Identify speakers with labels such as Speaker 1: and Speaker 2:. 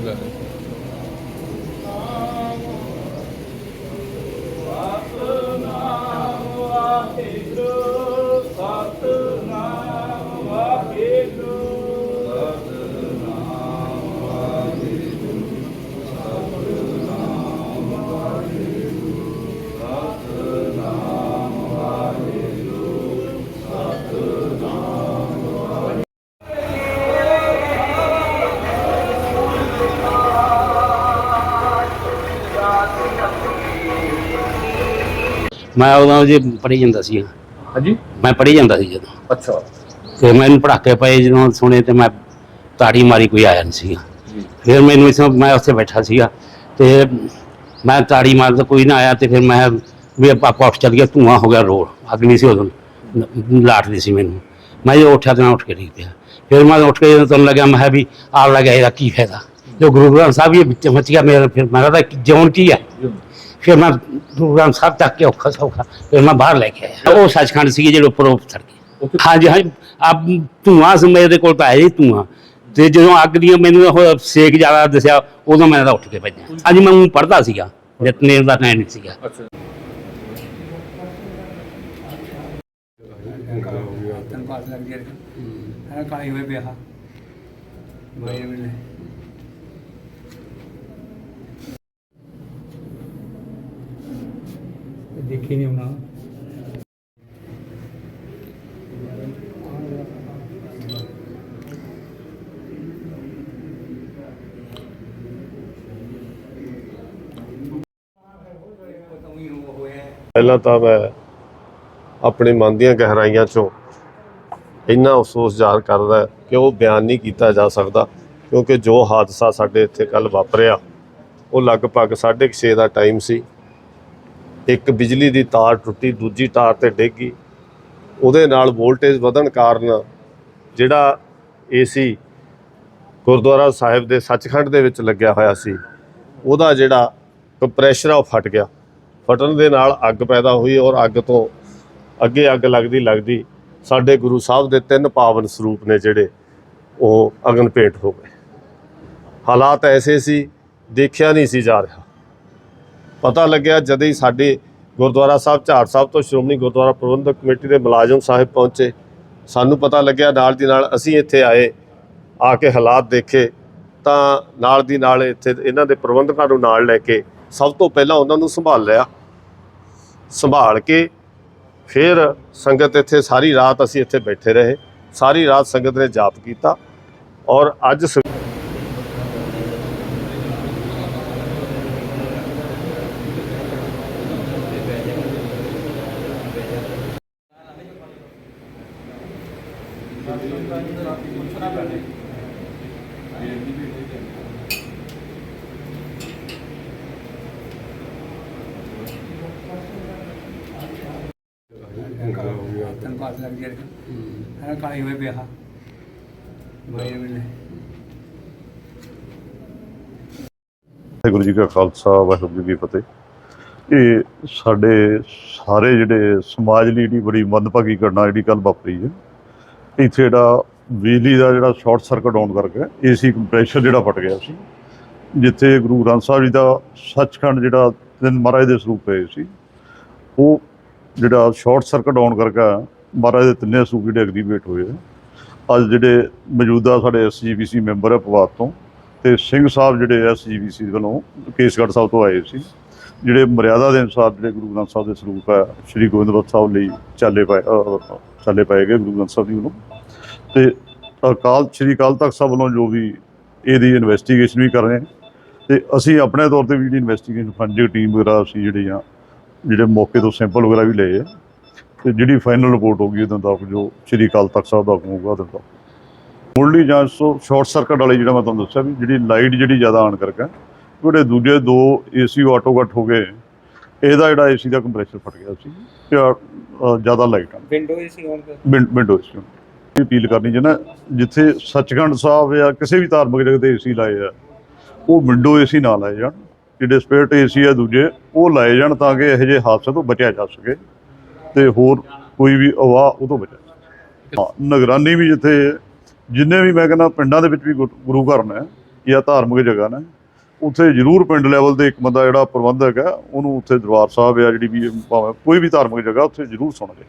Speaker 1: lugares. ਮੈਂ ਉਦੋਂ ਜੀ ਪੜ੍ਹੀ ਜਾਂਦਾ ਸੀ।
Speaker 2: ਹਾਂਜੀ?
Speaker 1: ਮੈਂ ਪੜ੍ਹੀ ਜਾਂਦਾ ਸੀ ਜਦੋਂ।
Speaker 2: ਅੱਛਾ।
Speaker 1: ਤੇ ਮੈਨੂੰ ਪੜਾਕੇ ਪਏ ਜਦੋਂ ਸੁਣੇ ਤੇ ਮੈਂ ਤਾੜੀ ਮਾਰੀ ਕੋਈ ਆਇਆ ਨਹੀਂ ਸੀਗਾ।
Speaker 2: ਜੀ।
Speaker 1: ਫਿਰ ਮੈਨੂੰ ਇਸ ਮੈਂ ਉੱਥੇ ਬੈਠਾ ਸੀਗਾ। ਤੇ ਮੈਂ ਤਾੜੀ ਮਾਰ ਤਾਂ ਕੋਈ ਨਾ ਆਇਆ ਤੇ ਫਿਰ ਮੈਂ ਵੀ ਆਪਾਂ ਉੱਠ ਚੱਲ ਗਿਆ ਧੂਆਂ ਹੋ ਗਿਆ ਰੋਡ ਅੱਗ ਨਹੀਂ ਸੀ ਉਦੋਂ ਲ- ਲਾਟਦੀ ਸੀ ਮੈਨੂੰ। ਮੈਂ ਜਦੋਂ ਉੱਠਿਆ ਤੇ ਉੱਠ ਕੇ ਡਿੱਗ ਪਿਆ। ਫਿਰ ਮੈਂ ਉੱਠ ਕੇ ਜਦੋਂ ਤੁਰਨ ਲੱਗਿਆ ਮੈਂ ਕਿਹਾ ਵੀ ਆਗ ਲੱਗਿਆ ਇਹਦਾ ਕੀ ਫਾਇਦਾ? ਜੋ ਗੁਰੂ ਗ੍ਰੰਥ ਸਾਹਿਬ ਇਹ ਵਿੱਚ ਮਚ ਗਿਆ ਮੇਰਾ ਫਿਰ ਮੈਂ ਕਹਿੰਦਾ ਜਿਉਣ ਕੀ ਹੈ? ਫਿਰ ਮੈਂ ਗੁਰੂ ਗ੍ਰੰਥ ਸਾਹਿਬ ਤੱਕ ਕੇ ਔਖਾ ਸੌਖਾ ਫਿਰ ਮੈਂ ਬਾਹਰ ਲੈ ਕੇ ਆਇਆ। ਉਹ ਸੱਚਖੰਡ ਸੀ ਜਿਹੜੇ ਉੱਪਰ ਸੜ ਗਏ। ਹਾਂਜੀ ਹਾਂਜੀ। ਆਪ ਧੂਆਂ ਸੀ ਮੇਰੇ ਕੋਲ ਤਾਂ ਹੈ ਜੀ ਧੂਆਂ। ਤੇ ਜਦੋਂ ਅੱਗ ਦੀਆਂ ਮੈਨੂੰ ਉਹ ਸੇਕ ਜ਼ਿਆਦਾ ਦਿਸਿਆ ਉਦੋਂ ਮੈਂ ਤਾਂ ਉੱਠ ਕੇ ਭੱਜਿਆ ਅੱਜ ਮੈਂ ਉਹ ਪੜਦਾ ਸੀਗਾ। ਨਿਤਨੇਮ ਦਾ ਟਾਈਮ ਨਹੀਂ ਸੀਗਾ।
Speaker 2: ਅੱਛਾ।
Speaker 3: ਤਨ ਪਾਸ ਲੱਗ ਗਿਆ ਹੈ ਕਾਲੀ ਹੋਏ ਪਿਆ ਬਾਈ ਦੇਖੀ ਨਹੀਂ ਹੁਣਾ
Speaker 4: ਪਹਿਲਾਂ ਤਾਂ ਮੈਂ ਆਪਣੇ ਮਨ ਦੀਆਂ ਗਹਿਰਾਈਆਂ ਚੋਂ ਇੰਨਾ ਅਫਸੋਸ ਜ਼ਾਹਰ ਕਰਦਾ ਕਿ ਉਹ ਬਿਆਨ ਨਹੀਂ ਕੀਤਾ ਜਾ ਸਕਦਾ, ਕਿਉਂਕਿ ਜੋ ਹਾਦਸਾ ਸਾਡੇ ਇੱਥੇ ਕੱਲ ਵਾਪਰਿਆ, ਉਹ ਲਗਭਗ 6:30 ਦਾ ਟਾਈਮ ਸੀ। ਇੱਕ ਬਿਜਲੀ ਦੀ ਤਾਰ ਟੁੱਟੀ, ਦੂਜੀ ਤਾਰ ਤੇ ਡਿੱਗ ਗਈ। ਉਹਦੇ ਨਾਲ ਵੋਲਟੇਜ ਵਧਣ ਕਾਰਨ ਜਿਹੜਾ ਏਸੀ ਗੁਰਦੁਆਰਾ ਸਾਹਿਬ ਦੇ ਸੱਚਖੰਡ ਦੇ ਵਿੱਚ ਲੱਗਿਆ ਹੋਇਆ ਸੀ, ਉਹਦਾ ਜਿਹੜਾ ਕੰਪਰੈਸ਼ਰ ਆ ਉਹ ਫਟ ਗਿਆ। ਫਟਣ ਦੇ ਨਾਲ ਅੱਗ ਪੈਦਾ ਹੋਈ ਔਰ ਅੱਗ ਤੋਂ ਅੱਗੇ ਅੱਗ ਲੱਗਦੀ ਲੱਗਦੀ ਸਾਡੇ ਗੁਰੂ ਸਾਹਿਬ ਦੇ ਤਿੰਨ ਪਾਵਨ ਸਰੂਪ ਨੇ ਜਿਹੜੇ ਉਹ ਅਗਨ ਭੇਟ ਹੋ ਗਏ। ਹਾਲਾਤ ਐਸੇ ਸੀ, ਦੇਖਿਆ ਨਹੀਂ ਸੀ ਜਾ ਰਿਹਾ। ਪਤਾ ਲੱਗਿਆ ਜਦ ਹੀ ਸਾਡੇ ਗੁਰਦੁਆਰਾ ਸਾਹਿਬ, ਝਾੜ ਸਾਹਿਬ ਤੋਂ ਸ਼੍ਰੋਮਣੀ ਗੁਰਦੁਆਰਾ ਪ੍ਰਬੰਧਕ ਕਮੇਟੀ ਦੇ ਮੁਲਾਜ਼ਮ ਸਾਹਿਬ ਪਹੁੰਚੇ। ਸਾਨੂੰ ਪਤਾ ਲੱਗਿਆ ਨਾਲ ਦੀ ਨਾਲ ਅਸੀਂ ਇੱਥੇ ਆਏ, ਆ ਕੇ ਹਾਲਾਤ ਦੇਖੇ। ਤਾਂ ਨਾਲ ਦੀ ਨਾਲ ਇੱਥੇ ਇਹਨਾਂ ਦੇ ਪ੍ਰਬੰਧਕਾਂ ਨੂੰ ਨਾਲ ਲੈ ਕੇ ਸਭ ਤੋਂ ਪਹਿਲਾਂ ਉਹਨਾਂ ਨੂੰ ਸੰਭਾਲ ਲਿਆ। ਸੰਭਾਲ ਕੇ ਫਿਰ ਸੰਗਤ ਇੱਥੇ ਸਾਰੀ ਰਾਤ ਅਸੀਂ ਇੱਥੇ ਬੈਠੇ ਰਹੇ। ਸਾਰੀ ਰਾਤ ਸੰਗਤ ਨੇ ਜਾਪ ਕੀਤਾ ਔਰ ਅੱਜ ਸ-
Speaker 3: ਲੱਗ ਗਿਆ ਹੈ ਕਾਲੀ ਹੋਏ ਪਿਆ ਬਾਈ ਮਿਲੇ
Speaker 5: ਵਾਹਿਗੁਰੂ ਜੀ ਕਾ ਖਾਲਸਾ, ਵਾਹਿਗੁਰੂ ਜੀ ਕੀ ਫਤਿਹ। ਇਹ ਸਾਡੇ ਸਾਰੇ ਜਿਹੜੇ ਸਮਾਜ ਲਈ ਜਿਹੜੀ ਬੜੀ ਮੰਦਭਾਗੀ ਘਟਨਾ ਜਿਹੜੀ ਕੱਲ ਵਾਪਰੀ ਹੈ ਇੱਥੇ ਜਿਹੜਾ ਬਿਜਲੀ ਦਾ ਜਿਹੜਾ ਸ਼ਾਰਟ ਸਰਕਟ ਆਉਣ ਕਰਕੇ ਏਸੀ ਕੰਪਰੈਸ਼ਰ ਜਿਹੜਾ ਫਟ ਗਿਆ ਸੀ, ਜਿੱਥੇ ਗੁਰੂ ਗ੍ਰੰਥ ਸਾਹਿਬ ਜੀ ਦਾ ਸੱਚਖੰਡ ਜਿਹੜਾ ਤਿੰਨ ਮਹਾਰਾਜ ਦੇ ਸਰੂਪ ਪਏ ਸੀ, ਉਹ ਜਿਹੜਾ ਸ਼ਾਰਟ ਸਰਕਟ ਆਉਣ ਕਰਕੇ ਮਹਾਰਾਜ ਦੇ ਤਿੰਨੇ ਸਰੂਪ ਜਿਹੜੇ ਐਗਰੀਵੇਟ ਹੋਏ ਅੱਜ ਜਿਹੜੇ ਮੌਜੂਦਾ ਸਾਡੇ ਐਸਜੀਪੀਸੀ ਮੈਂਬਰ ਹੈ ਪਵਾਤ ਤੋਂ, ਤੇ ਸਿੰਘ ਸਾਹਿਬ ਜਿਹੜੇ ਐਸਜੀਪੀਸੀ ਵੱਲੋਂ ਕੇਸਗੜ੍ਹ ਸਾਹਿਬ ਤੋਂ ਆਏ ਸੀ, ਜਿਹੜੇ ਮਰਿਆਦਾ ਦੇ ਅਨੁਸਾਰ ਜਿਹੜੇ ਗੁਰੂ ਗ੍ਰੰਥ ਸਾਹਿਬ ਦੇ ਸਰੂਪ ਹੈ ਸ੍ਰੀ ਗੋਬਿੰਦਪੁਰ ਸਾਹਿਬ ਲਈ ਚਾਲੇ ਪਾਏ ਥੱਲੇ ਪਾਏ ਗਏ ਗੁਰੂ ਗ੍ਰੰਥ ਸਾਹਿਬ ਜੀ ਵੱਲੋਂ। ਤੇ ਅਕਾਲ, ਸ੍ਰੀ ਅਕਾਲ ਤਖਤ ਸਾਹਿਬ ਵੱਲੋਂ ਜੋ ਵੀ ਇਹਦੀ ਇਨਵੈਸਟੀਗੇਸ਼ਨ ਵੀ ਕਰ ਰਹੇ ਹਾਂ। ਤੇ ਅਸੀਂ ਆਪਣੇ ਤੌਰ ਤੇ ਵੀ ਜਿਹੜੀ ਇਨਵੈਸਟੀਗੇਸ਼ਨ ਫੰਡਿੰਗ ਟੀਮ ਵਗੈਰਾ ਅਸੀਂ ਜਿਹੜੀ ਆ, ਜਿਹੜੇ ਮੌਕੇ ਤੋਂ ਸੈਂਪਲ ਵਗੈਰਾ ਵੀ ਲਏ ਆ। ਤੇ ਜਿਹੜੀ ਫਾਈਨਲ ਰਿਪੋਰਟ ਹੋਗੀ ਉਹਦੇ ਤੱਕ ਜੋ ਸ੍ਰੀ ਅਕਾਲ ਤਖਤ ਸਾਹਿਬ ਦਾ ਹੁਕਮ ਹੋਊਗਾ ਉਹਦੇ ਤੱਕ ਮੁੱਢਲੀ ਜਾਂਚ ਤੋਂ ਸ਼ਾਰਟ ਸਰਕਟ ਵਾਲੀ ਜਿਹੜਾ ਮੈਂ ਤੁਹਾਨੂੰ ਦੱਸਿਆ ਵੀ ਜਿਹੜੀ ਲਾਈਟ ਜਿਹੜੀ ਜ਼ਿਆਦਾ ਆਣ ਕਰਕੇ ਜਿਹੜੇ ਦੂਜੇ ਦੋ ਏਸੀ ਆਟੋ ਕੱਟ ਹੋ ਗਏ। ਇਹਦਾ ਜਿਹੜਾ ਏਸੀ ਦਾ ਕੰਪਰੈਸਰ ਫਟ ਗਿਆ ਸੀ ਤੇ ਜ਼ਿਆਦਾ ਲਾਈਟ ਆ।
Speaker 3: ਵਿੰਡੋ ਸੀ ਔਨ
Speaker 5: ਵਿੰਡੋ ਏਸੀ ਇਹ ਅਪੀਲ ਕਰਨੀ ਜਿਹਨਾਂ ਜਿੱਥੇ ਸੱਚਖੰਡ ਸਾਹਿਬ ਜਾਂ ਕਿਸੇ ਵੀ ਧਾਰਮਿਕ ਜਗ੍ਹਾ ਤੇ ਏਸੀ ਲਾਏ ਆ ਉਹ ਵਿੰਡੋ ਏਸੀ ਨਾ ਲਾਏ ਜਾਣ ਜਿਹੜੇ ਸਪੇਅਰ ਏਸੀ ਆ ਦੂਜੇ ਉਹ ਲਾਏ ਜਾਣ ਤਾਂ ਕਿ ਇਹੋ ਜਿਹੇ ਹਾਦਸੇ ਤੋਂ ਬਚਿਆ ਜਾ ਸਕੇ ਤੇ ਹੋਰ ਕੋਈ ਵੀ ਅਵਾਹ ਉਹ ਤੋਂ ਬਚਿਆ ਸਕੇ। ਨਿਗਰਾਨੀ ਵੀ ਜਿੱਥੇ ਜਿੰਨੇ ਵੀ ਮੈਂ ਕਹਿੰਦਾ ਪਿੰਡਾਂ ਦੇ ਵਿੱਚ ਵੀ ਗੁਰੂ ਘਰ ਨੇ ਜਾਂ ਧਾਰਮਿਕ ਜਗ੍ਹਾ ਨੇ ਉੱਥੇ ਜ਼ਰੂਰ ਪਿੰਡ ਲੈਵਲ ਤੇ ਇੱਕ ਬੰਦਾ ਜਿਹੜਾ ਪ੍ਰਬੰਧਕ ਹੈ, ਉਹਨੂੰ ਉੱਥੇ ਦਰਬਾਰ ਸਾਹਿਬ ਆ ਜਿਹੜੀ ਵੀ ਭਾਵੇਂ ਕੋਈ ਵੀ ਧਾਰਮਿਕ ਜਗ੍ਹਾ ਉੱਥੇ ਜ਼ਰੂਰ ਸੁਣਦੇ।